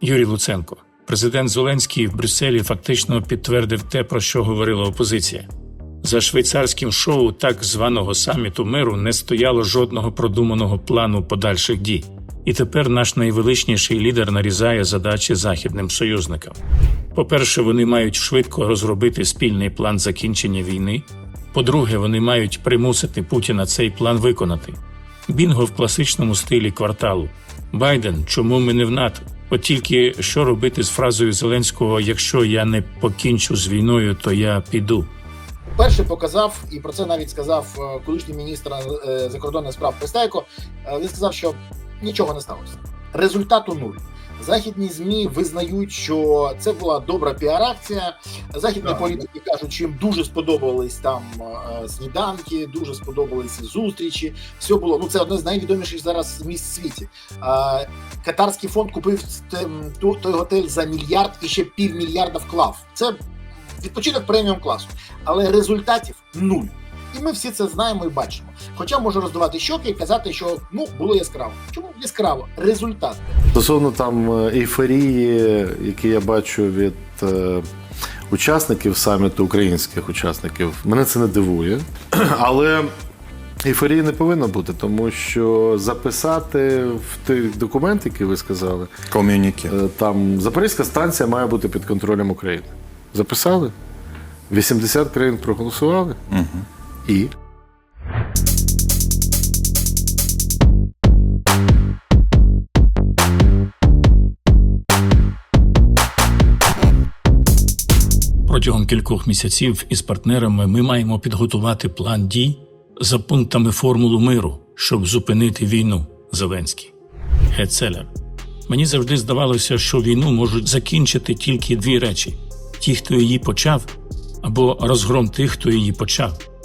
Юрій Луценко. Президент Зеленський в Брюсселі фактично підтвердив те, про що говорила опозиція. За швейцарським шоу так званого саміту миру не стояло жодного продуманого плану подальших дій. І тепер наш найвеличніший лідер нарізає задачі західним союзникам. По-перше, вони мають швидко розробити спільний план закінчення війни. По-друге, вони мають примусити Путіна цей план виконати. Бінго в класичному стилі кварталу. Байден, чому ми не в НАТО? От тільки що робити з фразою Зеленського: якщо я не покінчу з війною, то я піду. Перше показав, і про це навіть сказав е, колишній міністр е, закордонних справ Пристайко. е, Він сказав, що нічого не сталося. Результату нуль. Західні змі визнають, що це була добра піар-акція. Західні Так. політики кажуть, що їм дуже сподобались там е, сніданки, дуже сподобалися зустрічі. Все було ну це одне з найвідоміших зараз місць в світі. Катарський фонд купив той готель за мільярд і ще півмільярда вклав. Це відпочинок преміум класу, але результатів нуль. І ми всі це знаємо і бачимо. Хоча можу роздувати щоки і казати, що ну було яскраво. Чому яскраво? Результат. Стосовно там е, ейфорії, які я бачу від е, учасників саміту, українських учасників, мене це не дивує. Але ейфорії не повинно бути, тому що записати в той документ, який ви сказали, Ком'юніке. е, там Запорізька станція має бути під контролем України. Записали? 80 країн проголосували Угу. І. Протягом кількох місяців із партнерами ми маємо підготувати план дій за пунктами формулу миру, щоб зупинити війну. Зеленський. Гецелер. Мені завжди здавалося, що війну можуть закінчити тільки дві речі: ті, хто її почав, або розгром тих, хто її почав.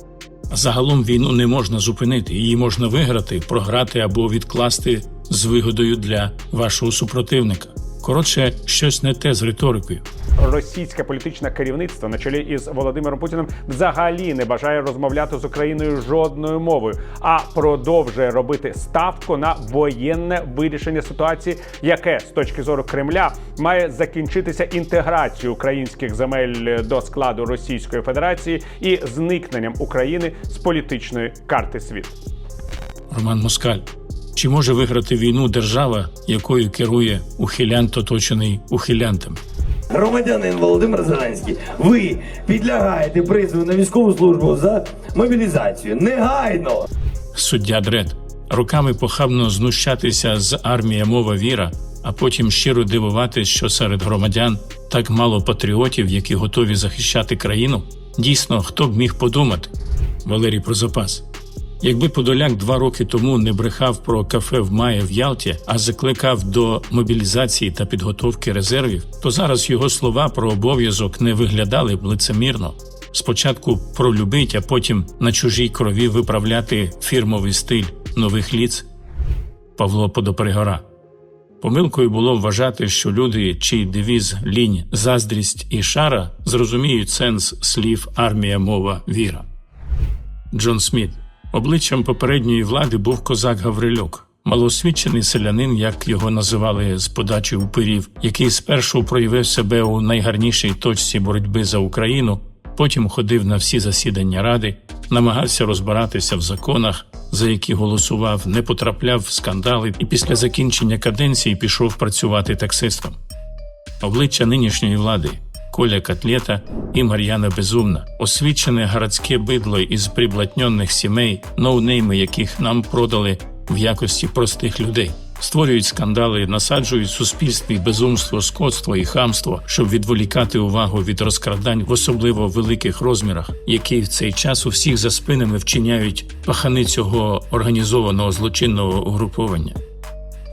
Загалом війну не можна зупинити, її можна виграти, програти або відкласти з вигодою для вашого супротивника. Коротше, щось не те з риторикою. Російське політичне керівництво на чолі із Володимиром Путіним взагалі не бажає розмовляти з Україною жодною мовою, а продовжує робити ставку на воєнне вирішення ситуації, яке з точки зору Кремля має закінчитися інтеграцією українських земель до складу Російської Федерації і зникненням України з політичної карти світу. Роман Москаль. Чи може виграти війну держава, якою керує ухилянт, оточений ухилянтами? Громадянин Володимир Зеленський, ви підлягаєте призову на військову службу за мобілізацію. Негайно! Суддя Дред. Роками похабно знущатися з армія мова віра, а потім щиро дивуватись, що серед громадян так мало патріотів, які готові захищати країну. Дійсно, хто б міг подумати? Валерій про запас. Якби Подоляк два роки тому не брехав про кафе в Має в Ялті, а закликав до мобілізації та підготовки резервів, то зараз його слова про обов'язок не виглядали б лицемірно. Спочатку пролюбить, а потім на чужій крові виправляти фірмовий стиль нових ліц. Павло Подоперегора. Помилкою було вважати, що люди, чий девіз лінь, заздрість і шара зрозуміють сенс слів армія, мова, віра. Джон Сміт. Обличчям попередньої влади був козак Гаврилюк, малосвідчений селянин, як його називали з подачі упирів, який спершу проявив себе у найгарнішій точці боротьби за Україну, потім ходив на всі засідання ради, намагався розбиратися в законах, за які голосував, не потрапляв в скандали, і після закінчення каденції пішов працювати таксистом. Обличчя нинішньої влади Коля Котлета і Мар'яна Безумна, освічене городське бидло із приблатньонних сімей, ноунейми яких нам продали в якості простих людей. Створюють скандали, насаджують суспільстві безумство, скотство і хамство, щоб відволікати увагу від розкрадань в особливо великих розмірах, які в цей час у всіх за спинами вчиняють пахани цього організованого злочинного угруповання.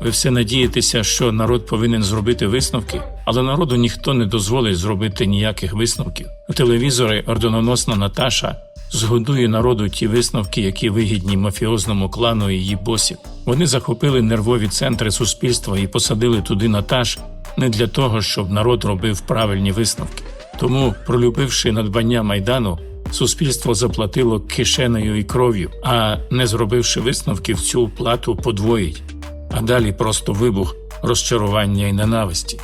Ви все надієтеся, що народ повинен зробити висновки, але народу ніхто не дозволить зробити ніяких висновків. У телевізори орденоносна Наташа згодує народу ті висновки, які вигідні мафіозному клану і її босів. Вони захопили нервові центри суспільства і посадили туди Наташ не для того, щоб народ робив правильні висновки. Тому, пролюбивши надбання майдану, суспільство заплатило кишенею і кров'ю, а не зробивши висновків, цю плату подвоїть а далі просто вибух розчарування і ненависті.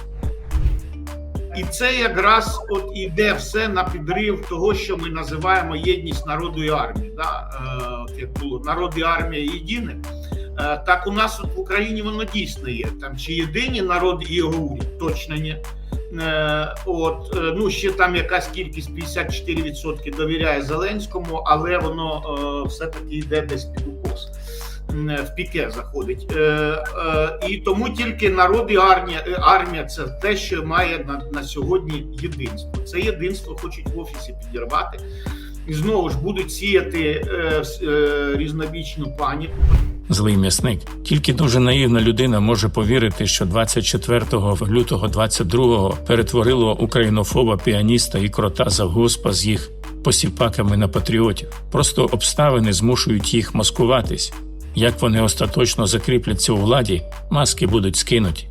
І це якраз от іде все на підрив того, що ми називаємо єдність народу і армії. Да? Е, як було народ і армія єдине. Е, так у нас от в Україні воно дійсно є. Там чи єдині народ і його уряд, точно ні. Е, от, е, ну ще там якась кількість 54% довіряє Зеленському, але воно е, все-таки йде десь під В піке заходить. Е, е, і тому тільки народ і армія, е, армія це те, що має на, на сьогодні єдинство. Це єдинство хочуть в офісі підірвати. І знову ж будуть сіяти е, е, різнобічну паніку. Злий м'ясник. Тільки дуже наївна людина може повірити, що 24 лютого 22-го перетворило українофоба піаніста і крота завгоспа з їх посіпаками на патріотів. Просто обставини змушують їх маскуватись. Як вони остаточно закріпляться у владі, маски будуть скинуті.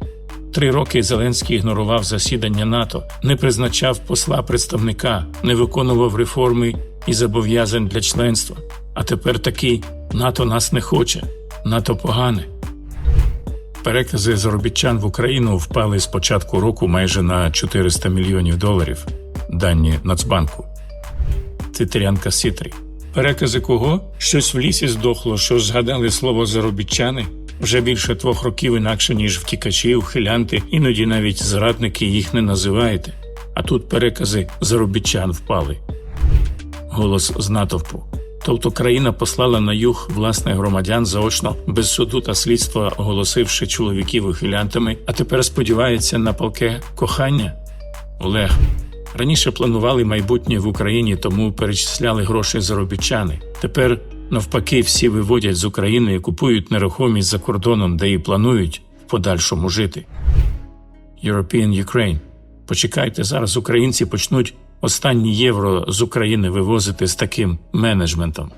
Три роки Зеленський ігнорував засідання НАТО, не призначав посла представника, не виконував реформи і зобов'язань для членства. А тепер такий НАТО нас не хоче, НАТО погане. Перекази заробітчан в Україну впали з початку року майже на 400 мільйонів доларів. Дані Нацбанку. Титрянка Сітрі. Перекази кого? Щось в лісі здохло, що згадали слово заробітчани. Вже більше двох років інакше, ніж втікачі, ухилянти, іноді навіть зрадники їх не називаєте. А тут перекази заробітчан впали. Голос з натовпу. Тобто країна послала на юг власних громадян заочно без суду та слідства, оголосивши чоловіків ухилянтами, а тепер сподівається на палке кохання. Олег. Раніше планували майбутнє в Україні, тому перечисляли гроші заробітчани. Тепер, навпаки, всі виводять з України і купують нерухомість за кордоном, де і планують в подальшому жити. European Ukraine. Почекайте, зараз українці почнуть останні євро з України вивозити з таким менеджментом.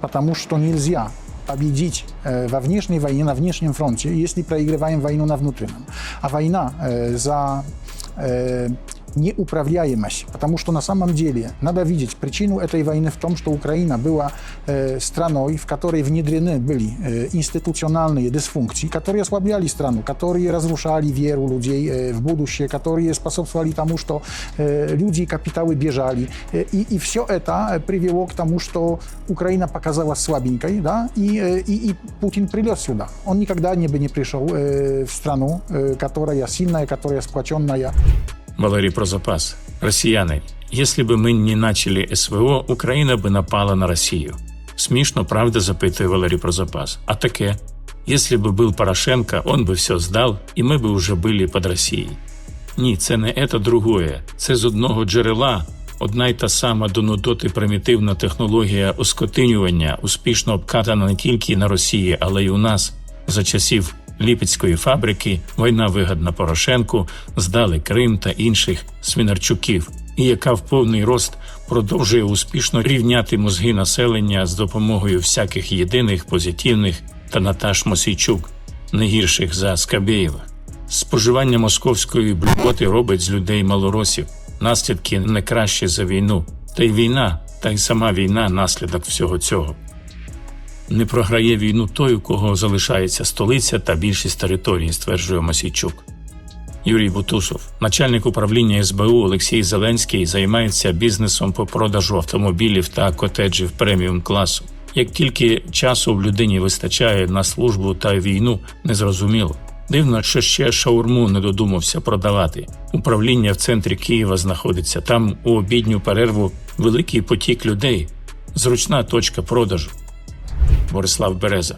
потому что нельзя победить э, во внешней войне, на внешнем фронте, если проигрываем войну на внутреннем. А война э, за э, неуправляемость, потому что на самом деле надо видеть причину этой войны в том, что Украина была э, страной, в которой внедрены были э, институциональные дисфункции, которые ослабляли страну, которые разрушали веру людей э, в будущее, которые способствовали тому, что э, люди и капиталы бежали. Э, и, и все это э, привело к тому, что Украина показалась слабенькой, да, и, э, и, и Путин прилез сюда. Он никогда не бы не пришел э, в страну, э, которая сильная, которая сплоченная. Валерий про запас. Россияне, если бы мы не начали СВО, Украина бы напала на Россию. Смешно, правда, запытывает Валерий про запас. А таке? Если бы был Порошенко, он бы все здал, і ми би уже були під Росією. Ні, це не ето другое. Це з одного джерела. Одна й та сама до нудоти примітивна технологія оскотинювання успішно обкатана не тільки на Росії, але й у нас за часів Ліпецької фабрики, війна вигадна Порошенку, здали Крим та інших свинарчуків, і яка в повний рост продовжує успішно рівняти мозги населення з допомогою всяких єдиних, позитивних та Наташ Мосійчук, не гірших за Скабєєва. Споживання московської блювоти робить з людей малоросів. Наслідки не кращі за війну. Та й війна, та й сама війна наслідок всього цього. Не програє війну той, у кого залишається столиця та більшість території, стверджує Мосійчук. Юрій Бутусов, начальник управління СБУ Олексій Зеленський, займається бізнесом по продажу автомобілів та котеджів преміум класу. Як тільки часу в людині вистачає на службу та війну, незрозуміло. Дивно, що ще шаурму не додумався продавати. Управління в центрі Києва знаходиться там у обідню перерву великий потік людей, зручна точка продажу. Борислав Береза.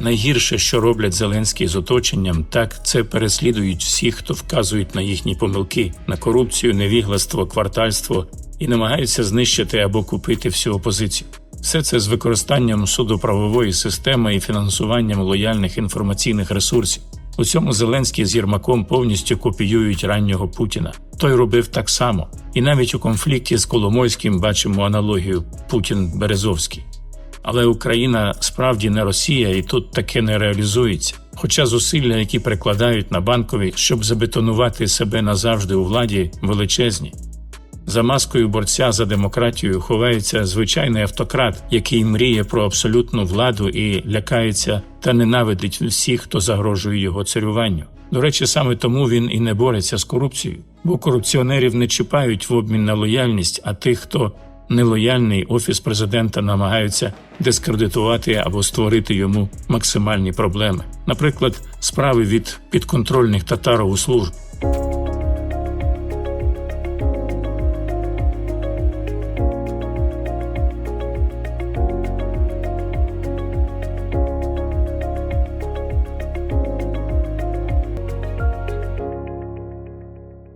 Найгірше, що роблять Зеленський з оточенням, так це переслідують всіх, хто вказують на їхні помилки, на корупцію, невігластво, квартальство і намагаються знищити або купити всю опозицію. Все це з використанням судоправової системи і фінансуванням лояльних інформаційних ресурсів. У цьому Зеленський з Єрмаком повністю копіюють раннього Путіна. Той робив так само, і навіть у конфлікті з Коломойським бачимо аналогію Путін-Березовський. Але Україна справді не Росія, і тут таке не реалізується. Хоча зусилля, які прикладають на банкові, щоб забетонувати себе назавжди у владі, величезні. За маскою борця за демократію ховається звичайний автократ, який мріє про абсолютну владу і лякається та ненавидить всіх, хто загрожує його царюванню. До речі, саме тому він і не бореться з корупцією, бо корупціонерів не чіпають в обмін на лояльність, а тих, хто нелояльний офіс президента намагаються дискредитувати або створити йому максимальні проблеми, наприклад, справи від підконтрольних татарову служб.